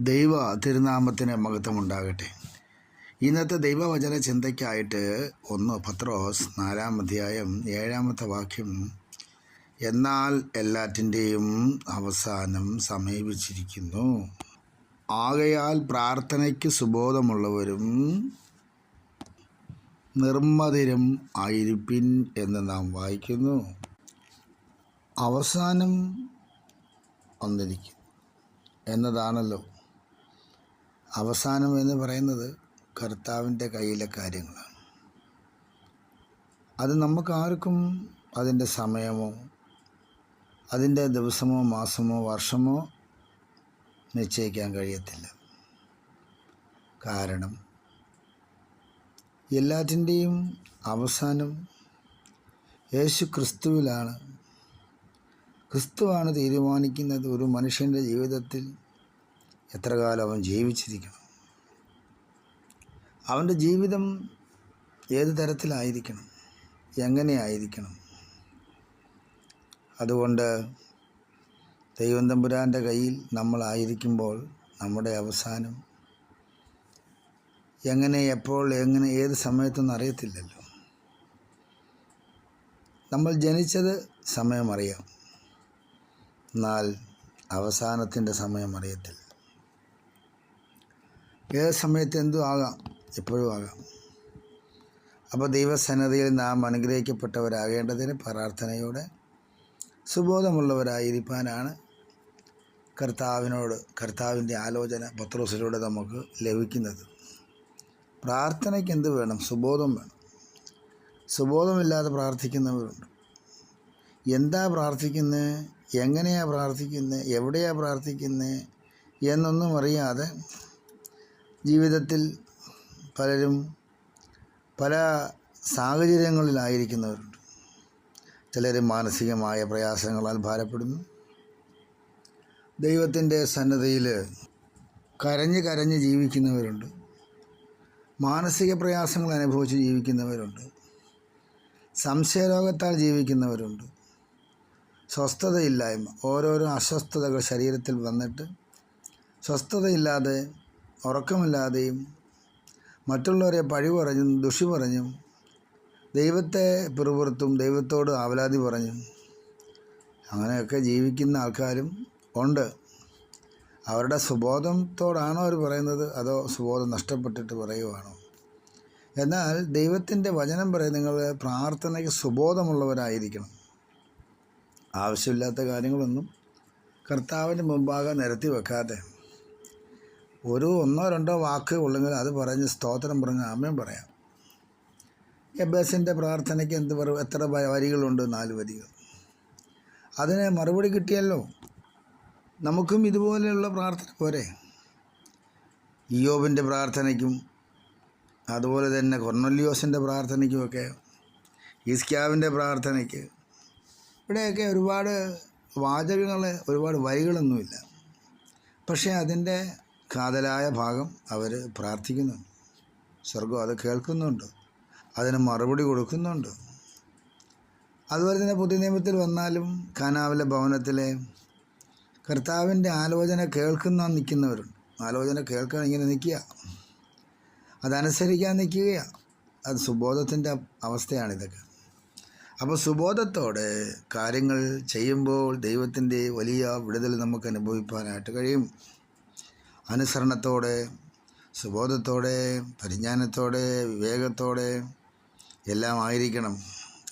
ദൈവ തിരുനാമത്തിന് മഹത്വമുണ്ടാകട്ടെ. ഇന്നത്തെ ദൈവവചന ചിന്തയ്ക്കായിട്ട് ഒന്ന് പത്രോസ് നാലാം അധ്യായം ഏഴാമത്തെ വാക്യം. എന്നാൽ എല്ലാറ്റിന്റെയും അവസാനം സമീപിച്ചിരിക്കുന്നു. ആകയാൽ പ്രാർത്ഥനയ്ക്ക് സുബോധമുള്ളവരും നിർമ്മതിരും ആയിരിപ്പിൻ എന്ന് നാം വായിക്കുന്നു. അവസാനം വന്നിരിക്കും എന്നതാണല്ലോ അവസാനം എന്ന് പറയുന്നത് കർത്താവിന്റെ കയ്യിലെ കാര്യങ്ങളാണ്. അത് നമുക്കാർക്കും അതിന്റെ സമയമോ അതിന്റെ ദിവസമോ മാസമോ വർഷമോ നിശ്ചയിക്കാൻ കഴിയത്തില്ല. കാരണം എല്ലാറ്റിന്റെയും അവസാനം യേശു ക്രിസ്തുവിലാണ് ക്രിസ്തുവാണ് തീരുമാനിക്കുന്നത് ഒരു മനുഷ്യന്റെ ജീവിതത്തിൽ എത്ര കാലം അവൻ ജീവിച്ചിരിക്കണം? അവന്റെ ജീവിതം ഏത് തരത്തിലായിരിക്കണം? എങ്ങനെയായിരിക്കണം അതുകൊണ്ട് ദൈവം തമ്പുരാന്റെ കയ്യിൽ നമ്മളായിരിക്കുമ്പോൾ നമ്മുടെ അവസാനം എങ്ങനെ എപ്പോൾ എങ്ങനെ ഏത് സമയത്തൊന്നും അറിയത്തില്ലല്ലോ. നമ്മൾ ജനിച്ചത് സമയമറിയാം. എന്നാൽ അവസാനത്തിന്റെ സമയം അറിയത്തില്ല. ഏത് സമയത്ത് എന്തും ആകാം എപ്പോഴും ആകാം. അപ്പോൾ ദൈവസന്നദ്ധയിൽ നാം അനുഗ്രഹിക്കപ്പെട്ടവരാകേണ്ടതിന് പ്രാർത്ഥനയോടെ സുബോധമുള്ളവരായിരിക്കാനാണ് കർത്താവിനോട് കർത്താവിന്റെ ആലോചന പത്രോസിലൂടെ നമുക്ക് ലഭിക്കുന്നത്. പ്രാർത്ഥനയ്ക്ക് എന്ത് വേണം? സുബോധം വേണം. സുബോധമില്ലാതെ പ്രാർത്ഥിക്കുന്നവരുണ്ട്. എന്താ പ്രാർത്ഥിക്കുന്നത് എങ്ങനെയാണ് പ്രാർത്ഥിക്കുന്നത് എവിടെയാണ് പ്രാർത്ഥിക്കുന്നത് എന്നൊന്നും അറിയാതെ ജീവിതത്തിൽ പലരും പല സാഹചര്യങ്ങളിലായിരിക്കുന്നവരുണ്ട്. ചിലർ മാനസികമായ പ്രയാസങ്ങളാൽ ഭാരപ്പെടുന്നു. ദൈവത്തിന്റെ സന്നദ്ധയിൽ കരഞ്ഞ് കരഞ്ഞ് ജീവിക്കുന്നവരുണ്ട്. മാനസിക പ്രയാസങ്ങൾ അനുഭവിച്ച് ജീവിക്കുന്നവരുണ്ട്. സംശയരോഗത്താൽ ജീവിക്കുന്നവരുണ്ട്. സ്വസ്ഥതയില്ലായ്മ ഓരോരോ അസ്വസ്ഥതകൾ ശരീരത്തിൽ വന്നിട്ട് സ്വസ്ഥതയില്ലാതെ ഉറക്കമില്ലാതെയും മറ്റുള്ളവരെ പഴി പറഞ്ഞും ദുഷി പറഞ്ഞും ദൈവത്തെ പിറുപുറത്തും ദൈവത്തോട് ആവലാതി പറഞ്ഞും അങ്ങനെയൊക്കെ ജീവിക്കുന്ന ആൾക്കാരും ഉണ്ട്. അവരുടെ സുബോധത്തോടാണോ അവർ പറയുന്നത്? അതോ സുബോധം നഷ്ടപ്പെട്ടിട്ട് പറയുവാണോ? എന്നാൽ ദൈവത്തിന്റെ വചനം പറയും നിങ്ങൾ പ്രാർത്ഥനയ്ക്ക് സുബോധമുള്ളവരായിരിക്കണം. ആവശ്യമില്ലാത്ത കാര്യങ്ങളൊന്നും കർത്താവിന്റെ മുമ്പാകെ നിരത്തി വെക്കാതെ ഒരു ഒന്നോ രണ്ടോ വാക്ക് ഉള്ളെങ്കിൽ അത് പറഞ്ഞ് സ്തോത്രം പറഞ്ഞ് ആമയും പറയാം. എബേസിന്റെ പ്രാർത്ഥനയ്ക്ക് എന്ത് പറ എത്ര വരികളുണ്ട്? നാല് വരികൾ. അതിന് മറുപടി കിട്ടിയല്ലോ. നമുക്കും ഇതുപോലെയുള്ള പ്രാർത്ഥന പോരെ. ഇയോബിന്റെ പ്രാർത്ഥനയ്ക്കും അതുപോലെ തന്നെ കൊർണല്യോസിന്റെ പ്രാർത്ഥനയ്ക്കുമൊക്കെ ഈസ്ക്യാവിന്റെ പ്രാർത്ഥനയ്ക്ക് ഇവിടെയൊക്കെ ഒരുപാട് വാചകങ്ങൾ ഒരുപാട് വരികളൊന്നുമില്ല. പക്ഷേ അതിന്റെ കാതലായ ഭാഗം അവർ പ്രാർത്ഥിക്കുന്നുണ്ട്. സ്വർഗം അത് കേൾക്കുന്നുണ്ട്. അതിന് മറുപടി കൊടുക്കുന്നുണ്ട്. അതുപോലെ തന്നെ പുതിയ നിയമത്തിൽ വന്നാലും കാനാവിലെ ഭവനത്തിലെ കർത്താവിന്റെ ആലോചന കേൾക്കുന്ന നിൽക്കുന്നവരുണ്ട്. ആലോചന കേൾക്കാൻ ഇങ്ങനെ നിൽക്കുക. അതനുസരിക്കാൻ നിൽക്കുകയാണ് അത് സുബോധത്തിന്റെ അവസ്ഥയാണ് ഇതൊക്കെ. അപ്പോൾ സുബോധത്തോടെ കാര്യങ്ങൾ ചെയ്യുമ്പോൾ ദൈവത്തിന്റെ വലിയ വിടുതൽ നമുക്ക് അനുഭവിക്കാനായിട്ട് കഴിയും. അനുസരണത്തോടെ സുബോധത്തോടെ പരിജ്ഞാനത്തോടെ വിവേകത്തോടെ എല്ലാം ആയിരിക്കണം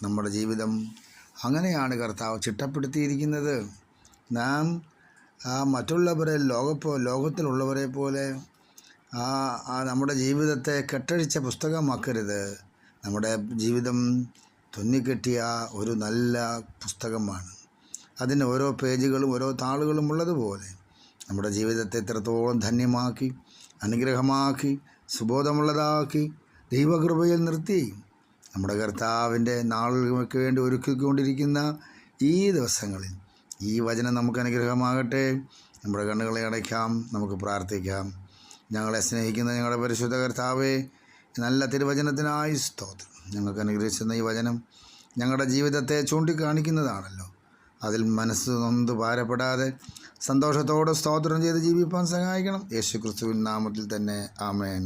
നമ്മുടെ ജീവിതം. അങ്ങനെയാണ് കർത്താവ് ചിട്ടപ്പെടുത്തിയിരിക്കുന്നത്. നാം ആ മറ്റുള്ളവരെ ലോകപ്പോ ലോകത്തിലുള്ളവരെ പോലെ ആ ആ നമ്മുടെ ജീവിതത്തെ കെട്ടഴിച്ച പുസ്തകമാക്കരുത്. നമ്മുടെ ജീവിതം തുന്നിക്കെട്ടിയ ഒരു നല്ല പുസ്തകമാണ്. അതിന് ഓരോ പേജുകളും ഓരോ താളുകളും ഉള്ളതുപോലെ നമ്മുടെ ജീവിതത്തെ എത്രത്തോളം ധന്യമാക്കി അനുഗ്രഹമാക്കി സുബോധമുള്ളതാക്കി ദൈവകൃപയിൽ നിർത്തി നമ്മുടെ കർത്താവിന്റെ നാളുകൾക്ക് വേണ്ടി ഒരുക്കിക്കൊണ്ടിരിക്കുന്ന ഈ ദിവസങ്ങളിൽ ഈ വചനം നമുക്ക് അനുഗ്രഹമാകട്ടെ. നമ്മുടെ കണ്ണുകളെ അടയ്ക്കാം നമുക്ക് പ്രാർത്ഥിക്കാം. ഞങ്ങളെ സ്നേഹിക്കുന്ന ഞങ്ങളുടെ പരിശുദ്ധ കർത്താവേ നല്ല തിരുവചനത്തിനായി സ്തോത്രം. ഞങ്ങൾക്ക് അനുഗ്രഹിച്ചിരുന്ന ഈ വചനം ഞങ്ങളുടെ ജീവിതത്തെ ചൂണ്ടിക്കാണിക്കുന്നതാണല്ലോ. അതിൽ മനസ്സ് നൊന്ത് ഭാരപ്പെടാതെ സന്തോഷത്തോടെ സ്തോത്രം ചെയ്ത് ജീവിപ്പാൻ സഹായിക്കണം. യേശു ക്രിസ്തുവിൻ നാമത്തിൽ തന്നെ. ആമേൻ.